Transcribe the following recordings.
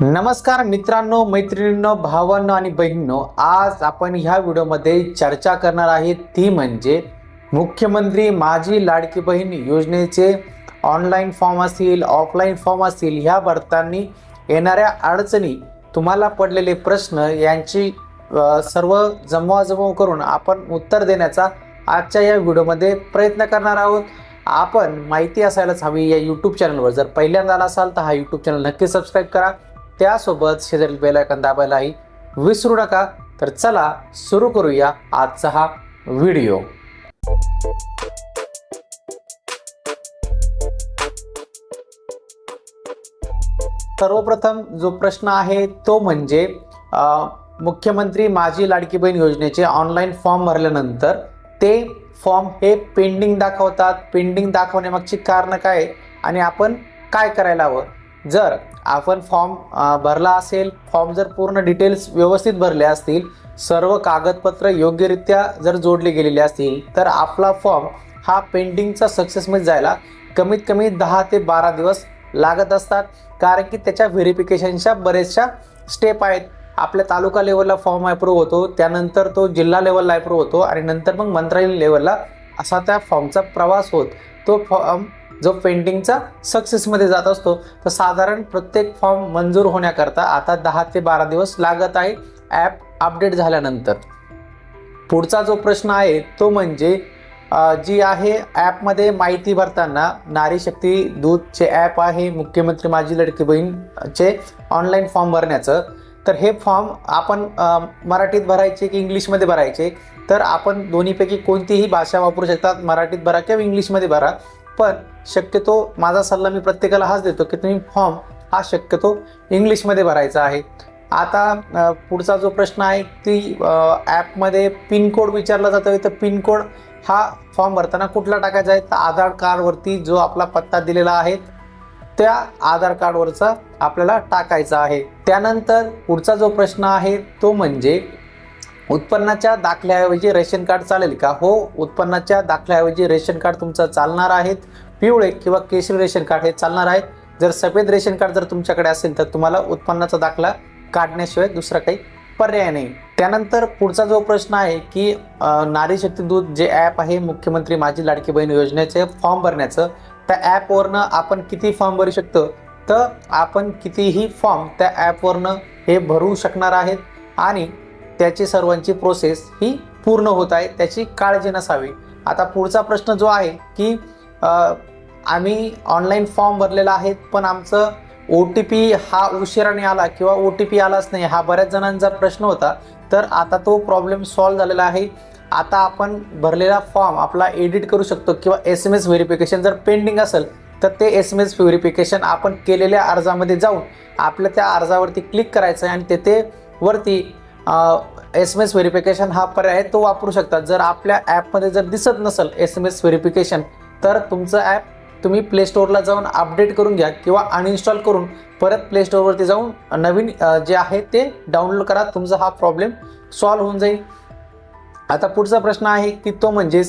नमस्कार मित्रांनो मैत्रिणींनो भावांनो आणि बहिणींनो आज आपण ह्या व्हिडिओमध्ये चर्चा करणार आहे ती म्हणजे मुख्यमंत्री माझी लाडकी बहीण योजनेचे ऑनलाईन फॉर्म असतील ऑफलाईन फॉर्म असतील ह्या भरतांनी येणाऱ्या अडचणी तुम्हाला पडलेले प्रश्न यांची सर्व जमवाजमव करून आपण उत्तर देण्याचा आजच्या या व्हिडिओमध्ये प्रयत्न करणार आहोत. आपण माहिती असायलाच हवी या यूट्यूब चॅनलवर जर पहिल्यांदा आला असाल तर हा यूट्यूब चॅनल नक्की सबस्क्राईब करा. त्यासोबत शेजारील बेलायकन दाबायलाही विसरू नका. तर चला सुरू करूया आजचा हा व्हिडिओ. सर्वप्रथम जो प्रश्न आहे तो म्हणजे मुख्यमंत्री माझी लाडकी बहीण योजनेचे ऑनलाईन फॉर्म भरल्यानंतर ते फॉर्म हे पेंडिंग दाखवतात. पेंडिंग दाखवण्यामागची कारणं काय? आणि आपण काय करायला हवं? जर आपण फॉर्म भरला असेल फॉर्म जर पूर्ण डिटेल्स व्यवस्थित भरले असतील सर्व कागदपत्र योग्यरित्या जर जोडले गेलेले असतील तर आपला फॉर्म हा पेंडिंगचा सक्सेसमध्ये जायला कमीत कमी दहा ते बारा दिवस लागत असतात. कारण की त्याच्या व्हेरिफिकेशनच्या बरेचशा स्टेप आहेत. आपल्या तालुका लेवलला फॉर्म अप्रूव्ह होतो त्यानंतर तो जिल्हा लेवलला अप्रूव्ह होतो आणि नंतर मग मंत्रालय लेवलला असा त्या फॉर्मचा प्रवास होत. तो फॉर्म जो पेंटिंगचा सक्सेसमध्ये जात असतो तर साधारण प्रत्येक फॉर्म मंजूर होण्याकरता आता दहा ते बारा दिवस लागत आहे ॲप अपडेट झाल्यानंतर. पुढचा जो प्रश्न आहे तो म्हणजे जी आहे ॲपमध्ये माहिती भरताना नारी शक्ती दूधचे ॲप आहे मुख्यमंत्री माझी लडकी बहीणचे ऑनलाईन फॉर्म भरण्याचं. तर हे फॉर्म आपण मराठीत भरायचे की इंग्लिशमध्ये भरायचे? तर आपण दोन्हीपैकी कोणतीही भाषा वापरू शकतात मराठीत भरा किंवा इंग्लिशमध्ये भरा. पण शक्यतो माझा सल्ला मी प्रत्येकाला हाच देतो की तुम्ही फॉर्म हा शक्यतो इंग्लिशमध्ये भरायचा आहे. आता पुढचा जो प्रश्न आहे की ॲपमध्ये पिनकोड विचारला जातो तर पिनकोड हा फॉर्म भरताना कुठला टाकायचा आहे? तर आधार कार्डवरती जो आपला पत्ता दिलेला आहे त्या आधार कार्डवरचा आपल्याला टाकायचा आहे. त्यानंतर पुढचा जो प्रश्न आहे तो म्हणजे उत्पन्नाच्या दाखल्याऐवजी रेशन कार्ड चालेल का? हो उत्पन्नाच्या दाखल्याऐवजी रेशन कार्ड तुमचं चालणार आहेत. पिवळे किंवा केशरी रेशन कार्ड हे चालणार आहे. जर सफेद रेशन कार्ड जर तुमच्याकडे असेल तर तुम्हाला उत्पन्नाचा दाखला काढण्याशिवाय दुसरा काही पर्याय नाही. त्यानंतर पुढचा जो प्रश्न आहे की नारी शक्ती दूध जे ॲप आहे मुख्यमंत्री माझी लाडकी बहीण योजनेचे फॉर्म भरण्याचं त्या ॲपवरनं आपण किती फॉर्म भरू शकतो? तर आपण कितीही फॉर्म त्या ॲपवरनं हे भरू शकणार आहेत. आणि त्याची सर्वांची प्रोसेस ही पूर्ण होत आहे त्याची काळजी नसावी. आता पुढचा प्रश्न जो आहे की आम्ही ऑनलाईन फॉर्म भरलेला आहे पण आमचं ओ टी पी हा उशिराने आला किंवा ओ टी पी आलाच नाही हा बऱ्याच जणांचा प्रश्न होता. तर आता तो प्रॉब्लेम सॉल्व्ह झालेला आहे. आता आपण भरलेला फॉर्म आपला एडिट करू शकतो किंवा एस एम एस व्हेरिफिकेशन जर पेंडिंग असेल तर ते एस एम एस व्हेरिफिकेशन आपण केलेल्या अर्जामध्ये जाऊन आपल्या त्या अर्जावरती क्लिक करायचं आहे आणि तेथे वरती एस एम एस व्हेरिफिकेशन हा पर्याय आहे तो वापरू शकता. जर आपल्या ॲपमध्ये जर दिसत नसेल एस एम एस व्हेरिफिकेशन तर तुमचं ॲप तुम्ही प्ले स्टोअरला जाऊन अपडेट करून घ्या किंवा अनइन्स्टॉल करून परत प्ले स्टोअरवरती जाऊन नवीन जे आहे ते डाउनलोड करा. तुमचा हा प्रॉब्लेम सॉल्व्ह होऊन जाईल. आता पुढचा प्रश्न आहे की तो म्हणजे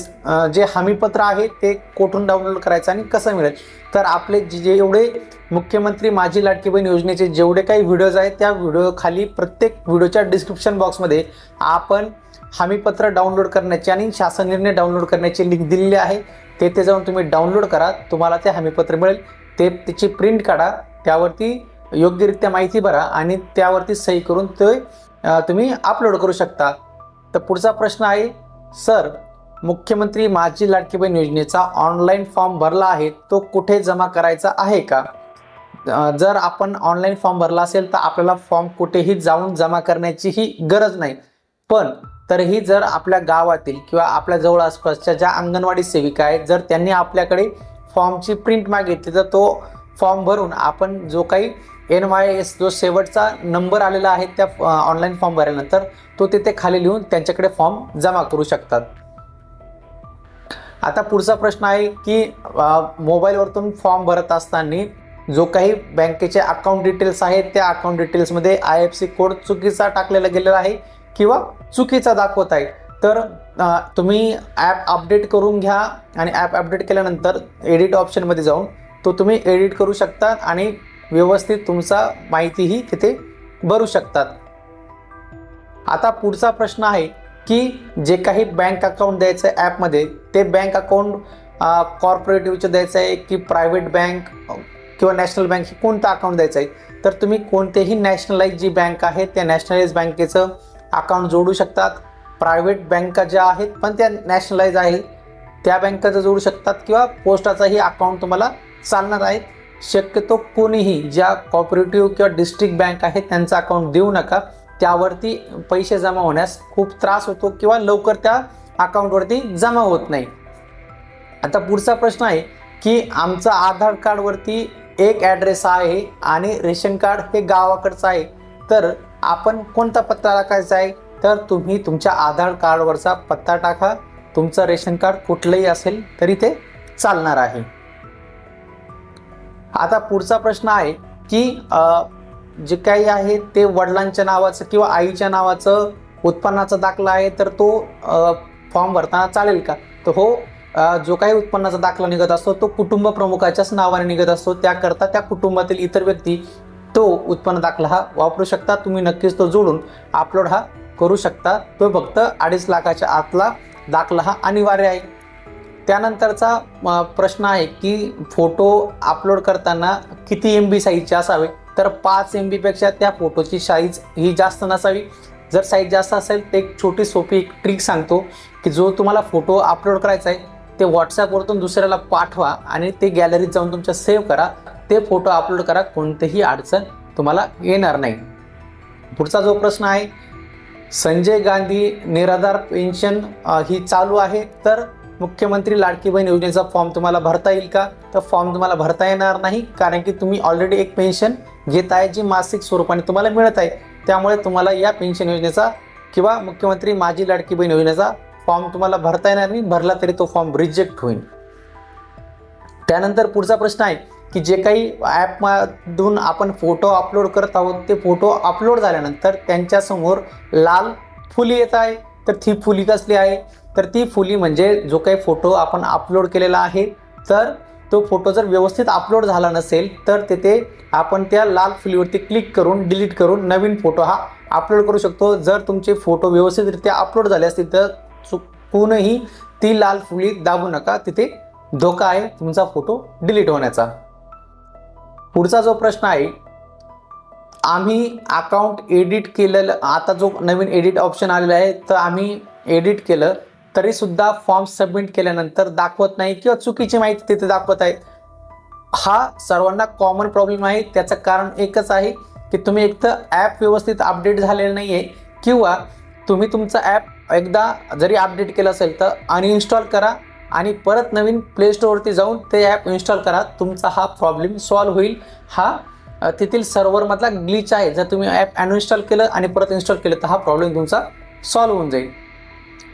जे हमीपत्र आहे ते कोठून डाउनलोड करायचं आणि कसं मिळेल? तर आपले जे जे एवढे मुख्यमंत्री माझी लाडकी बहीण योजनेचे जेवढे काही व्हिडिओज आहेत त्या व्हिडिओ खाली प्रत्येक व्हिडिओच्या डिस्क्रिप्शन बॉक्समध्ये आपण हमीपत्र डाउनलोड करण्याची आणि शासन निर्णय डाउनलोड करण्याची लिंक दिलेली आहे. तेथे जाऊन तुम्ही डाउनलोड करा तुम्हाला ते हमीपत्र मिळेल. ते त्याची प्रिंट काढा त्यावरती योग्यरित्या माहिती भरा आणि त्यावरती सही करून ते तुम्ही अपलोड करू शकता. तर पुढचा प्रश्न आहे सर मुख्यमंत्री माझी लाडकी बहीण योजनेचा ऑनलाईन फॉर्म भरला आहे तो कुठे जमा करायचा आहे का? जर आपण ऑनलाईन फॉर्म भरला असेल तर आपल्याला फॉर्म कुठेही जाऊन जमा करण्याचीही गरज नाही. पण तरीही जर आपल्या गावातील किंवा आपल्या जवळ आसपासच्या ज्या अंगणवाडी सेविका आहेत जर त्यांनी आपल्याकडे फॉर्मची प्रिंट मागितली तर तो फॉर्म भरून आपण जो काही एन वाय एस जो शेवटचा नंबर आलेला आहे त्या ऑनलाईन फॉर्म भरल्यानंतर तो तिथे खाली लिहून त्यांच्याकडे फॉर्म जमा करू शकतात. आता पुढचा प्रश्न आहे की मोबाईलवरतून फॉर्म भरत असताना जो काही बँकेचे अकाउंट डिटेल्स आहेत त्या अकाउंट डिटेल्समध्ये आय एफ सी कोड चुकीचा टाकलेला गेलेला आहे किंवा चुकीचा दाखवत आहे. तर तुम्ही ॲप अपडेट करून घ्या आणि ॲप अपडेट केल्यानंतर एडिट ऑप्शनमध्ये जाऊन तो तुम्ही एडिट करू शकता आणि व्यवस्थित तुमचा माहितीही तिथे भरू शकतात. आता पुढचा प्रश्न आहे की जे काही बँक अकाउंट द्यायचं आहे ॲपमध्ये ते बँक अकाउंट कॉर्पोरेटिव्हचं द्यायचं आहे की प्रायव्हेट बँक किंवा नॅशनल बँक हे कोणतं अकाउंट द्यायचं आहे? तर तुम्ही कोणतेही नॅशनलाइज जी बँक आहे त्या नॅशनलाइज बँकेचं अकाउंट जोडू शकतात. प्रायव्हेट बँका ज्या आहेत पण त्या नॅशनलाइज आहे त्या बँकेचं जोडू शकतात किंवा पोस्टाचाही अकाउंट तुम्हाला चालणार आहे. शक्यतो कोणीही ज्या कॉपरेटिव्ह किंवा डिस्ट्रिक्ट बँक आहेत त्यांचं अकाउंट देऊ नका. त्यावरती पैसे जमा होण्यास खूप त्रास होतो किंवा लवकर त्या अकाउंटवरती जमा होत नाही. आता पुढचा प्रश्न आहे की आमचं आधार कार्डवरती एक ॲड्रेस आहे आणि रेशन कार्ड हे गावाकडचं आहे. तर आपण कोणता पत्ता टाकायचा आहे? तर तुम्ही तुमच्या आधार कार्डवरचा पत्ता टाका. तुमचं रेशन कार्ड कुठलंही असेल तरी ते चालणार आहे. आता पुढचा प्रश्न आहे की जे काही आहे ते वडिलांच्या नावाचं किंवा आईच्या नावाचं उत्पन्नाचा दाखला आहे तर तो फॉर्म भरताना चालेल का? तर हो जो काही उत्पन्नाचा दाखला निघत असतो तो कुटुंब प्रमुखाच्याच नावाने निघत असतो. त्याकरता त्या कुटुंबातील इतर व्यक्ती तो उत्पन्न दाखला हा वापरू शकता. तुम्ही नक्कीच तो जोडून अपलोड हा करू शकता. तो फक्त अडीच लाखाच्या आतला दाखला हा अनिवार्य आहे. त्यानंतरचा प्रश्न आहे की फोटो अपलोड करताना किती एम बी साईजचे असावे? तर पाच एम बीपेक्षा त्या फोटोची साईज ही जास्त नसावी. जर साईज जास्त असेल तर एक छोटी सोपी एक ट्रिक सांगतो की जो तुम्हाला फोटो अपलोड करायचा आहे ते व्हॉट्सॲपवरतून दुसऱ्याला पाठवा आणि ते गॅलरीत जाऊन तुमच्या सेव्ह करा. ते फोटो अपलोड करा कोणतीही अडचण तुम्हाला येणार नाही. पुढचा जो प्रश्न आहे संजय गांधी निराधार पेन्शन ही चालू आहे. तर मुख्यमंत्री लाडकी बहीण योजनेचा फॉर्म तुम्हाला भरता येईल का? तर फॉर्म तुम्हाला भरता येणार नाही कारण की तुम्ही ऑलरेडी एक पेन्शन घेत आहे जी मासिक स्वरूपाने तुम्हाला मिळत आहे. त्यामुळे तुम्हाला या पेन्शन योजनेचा किंवा मुख्यमंत्री माझी लाडकी बहीण योजनेचा फॉर्म तुम्हाला भरता येणार नाही भरला तरी तो फॉर्म रिजेक्ट होईल. त्यानंतर पुढचा प्रश्न आहे की जे काही ॲपमधून आपण फोटो अपलोड करत आहोत ते फोटो अपलोड झाल्यानंतर त्यांच्यासमोर लाल फुली येत आहे. तर ती फुली कसली आहे? तर ती फुली म्हणजे जो काही फोटो आपण अपलोड केलेला आहे तर तो फोटो जर व्यवस्थित अपलोड झाला नसेल तर तिथे आपण त्या लाल फुलीवरती क्लिक करून डिलीट करून नवीन फोटो हा अपलोड करू शकतो. जर तुमचे फोटो व्यवस्थितरित्या अपलोड झाले असतील तर चुकूनही ती लाल फुली दाबू नका. तिथे धोका आहे तुमचा फोटो डिलीट होण्याचा. पुढचा जो प्रश्न आहे आम्ही अकाउंट एडिट केलेलं आता जो नवीन एडिट ऑप्शन आलेला आहे तर आम्ही एडिट केलं. तरी सुद्धा फॉर्म सबमिट केल्यानंतर दाखवत नाही किंवा चुकीची माहिती तिथे दाखवत आहे. हा सर्वांना कॉमन प्रॉब्लेम आहे. त्याचं कारण एकच आहे की तुम्ही एक तर ॲप व्यवस्थित अपडेट झालेलं नाही आहे किंवा तुम्ही तुमचं ॲप एकदा जरी अपडेट केलं असेल तर अनइन्स्टॉल करा आणि परत नवीन प्ले स्टोअरवरती जाऊन ते ॲप इन्स्टॉल करा. तुमचा हा प्रॉब्लेम सॉल्व्ह होईल. हा तेथील सर्व्हरमधला ग्लिच आहे. जर तुम्ही ॲप अनइन्स्टॉल केलं आणि परत इन्स्टॉल केलं तर हा प्रॉब्लेम तुमचा सॉल्व्ह होऊन जाईल.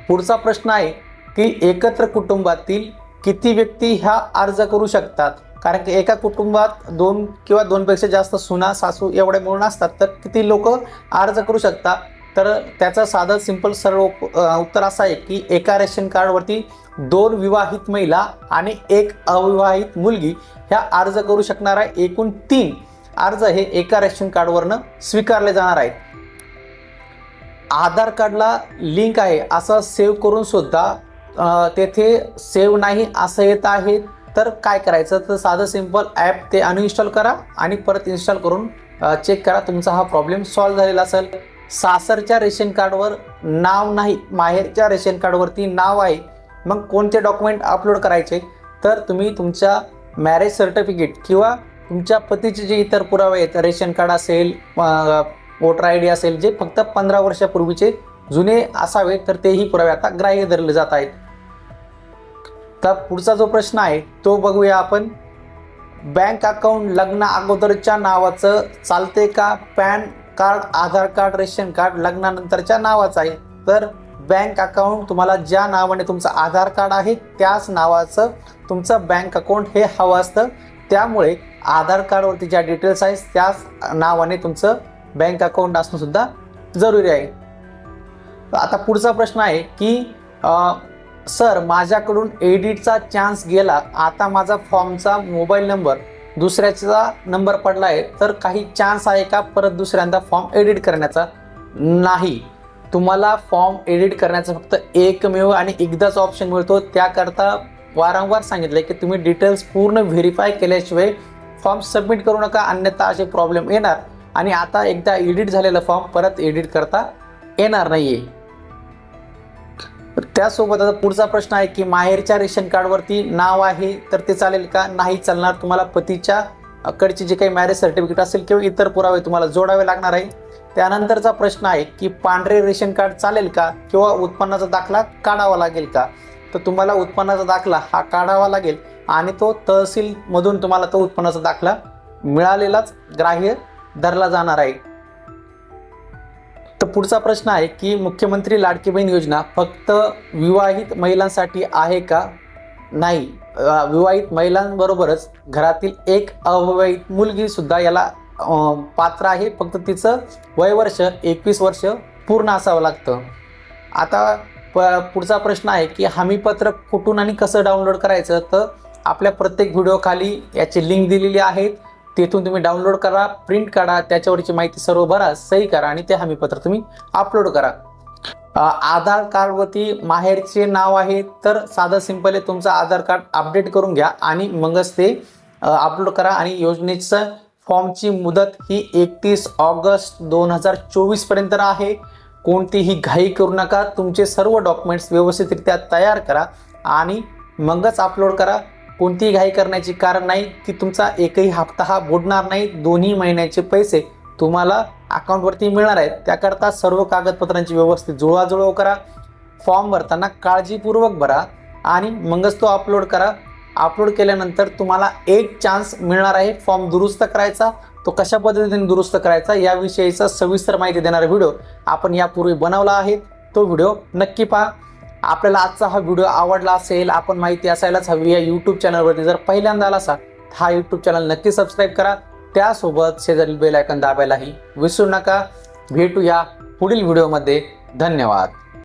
पुढचा प्रश्न आहे की एकत्र कुटुंबातील किती व्यक्ती ह्या अर्ज करू शकतात? कारण की एका कुटुंबात दोन किंवा दोनपेक्षा जास्त सुना सासू एवढे मिळून असतात तर किती लोक अर्ज करू शकतात? तर त्याचं साधं सिंपल सरळ उत्तर असं आहे की एका रेशन कार्डवरती दोन विवाहित महिला आणि एक अविवाहित मुलगी ह्या अर्ज करू शकणार आहे एकूण तीन अर्ज हे एका रेशन कार्डवरनं स्वीकारले जाणार आहेत. आधार कार्डला लिंक आहे असं सेव्ह करून सुद्धा तेथे सेव्ह नाही असं येत आहे तर काय करायचं? तर साधं सिंपल ॲप ते अनइन्स्टॉल करा आणि परत इन्स्टॉल करून चेक करा तुमचा हा प्रॉब्लेम सॉल्व्ह झालेला असेल. सासरच्या रेशन कार्डवर नाव नाही माहेरच्या रेशन कार्डवरती नाव आहे. मग कोणते डॉक्युमेंट अपलोड करायचे? तर तुम्ही तुमच्या मॅरेज सर्टिफिकेट किंवा तुमच्या पतीचे जे इतर पुरावे आहेत रेशन कार्ड असेल वोटर आय डी असेल जे फक्त पंधरा वर्षापूर्वीचे जुने असावे तर तेही पुरावे आता ग्राह्य धरले जात आहेत. तर पुढचा जो प्रश्न आहे तो बघूया आपण. बँक अकाउंट लग्ना अगोदरच्या नावाचं चालते का? PAN card Aadhaar card ration card लग्नानंतरच्या नावाचं आहे. तर बँक अकाउंट तुम्हाला ज्या नावाने तुमचं आधार कार्ड आहे त्याच नावाचं तुमचं बँक अकाउंट हे हवं असतं. त्यामुळे आधार कार्डवरती ज्या डिटेल्स आहेत त्याच नावाने तुमचं बँक अकाउंट असणंसुद्धा जरुरी आहे. आता पुढचा प्रश्न आहे की सर माझ्याकडून एडिटचा चान्स गेला आता माझा फॉर्मचा मोबाईल नंबर दुसऱ्याचा नंबर पडला आहे तर काही चान्स आहे का परत दुसऱ्यांदा फॉर्म एडिट करण्याचा? नाही. तुम्हाला फॉर्म एडिट करण्याचा फक्त एकमेव आणि एकदाच ऑप्शन मिळतो त्याकरता वारंवार सांगितलं की तुम्ही डिटेल्स पूर्ण व्हेरीफाय केल्याशिवाय फॉर्म सबमिट करू नका अन्यथा असे प्रॉब्लेम येणार. आणि आता एकदा एडिट झालेला फॉर्म परत एडिट करता येणार नाहीये. त्यासोबत आता पुढचा प्रश्न आहे की माहेरच्या रेशन कार्डवरती नाव आहे तर ते चालेल का? नाही चालणार. तुम्हाला पतीच्या कडचे जे काही मॅरेज सर्टिफिकेट असेल किंवा इतर पुरावे तुम्हाला जोडावे लागणार आहे. त्यानंतरचा प्रश्न आहे की पांढरे रेशन कार्ड चालेल का? किंवा उत्पन्नाचा दाखला काढावा लागेल का? तर तुम्हाला उत्पन्नाचा दाखला हा काढावा लागेल आणि तो तहसीलमधून तुम्हाला तो उत्पन्नाचा दाखला मिळालेलाच ग्राह्य धरला जाणार आहे. तर पुढचा प्रश्न आहे की मुख्यमंत्री लाडकी बहीण योजना फक्त विवाहित महिलांसाठी आहे का? नाही. विवाहित महिलांबरोबरच घरातील एक अविवाहित मुलगी सुद्धा याला पात्र आहे. फक्त तिचं वयवर्ष एकवीस वर्ष पूर्ण असावं लागतं. आता प पुढचा प्रश्न आहे की हमीपत्र कुठून आणि कसं डाउनलोड करायचं? तर आपल्या प्रत्येक व्हिडिओखाली याची लिंक दिलेली आहे तेथून तुम्ही डाउनलोड करा प्रिंट काढा त्याच्यावरची माहिती सर्व भरा सही करा आणि ते हमीपत्र तुम्ही अपलोड करा. आधार कार्डवरती माहेरचे नाव आहे तर साधं सिंपल आहे तुमचं आधार कार्ड अपडेट करून घ्या आणि मगच ते अपलोड करा आणि योजनेचं फॉर्मची मुदत ही एकतीस ऑगस्ट दोन हजार चोवीसपर्यंत आहे कोणतीही घाई करू नका. तुमचे सर्व डॉक्युमेंट्स व्यवस्थितरित्या तयार करा आणि मगच अपलोड करा. कोणतीही घाई करण्याची कारण नाही की तुमचा एकही हप्ता हा बुडणार नाही. दोन्ही महिन्याचे पैसे तुम्हाला अकाउंटवरती मिळणार आहेत. त्याकरता सर्व कागदपत्रांची व्यवस्थित जुळवाजुळव करा. फॉर्म भरताना काळजीपूर्वक भरा आणि मगच तो अपलोड करा. अपलोड केल्यानंतर तुम्हाला एक चान्स मिळणार आहे फॉर्म दुरुस्त करायचा. तो कशा पद्धतीने दुरुस्त करायचा याविषयीचा सविस्तर माहिती देणारा व्हिडिओ आपण यापूर्वी बनवला आहे. तो व्हिडिओ नक्की पहा. आपल्याला आजचा हा व्हिडिओ आवडला असेल आपण माहिती असायलाच हवी या यूट्यूब चॅनलवरती जर पहिल्यांदा आला असाल तर हा यूट्यूब चॅनल नक्की सबस्क्राईब करा. त्यासोबत शेजारील बेल आयकन दाबायलाही विसरू नका. भेटूया पुढील व्हिडिओमध्ये. धन्यवाद.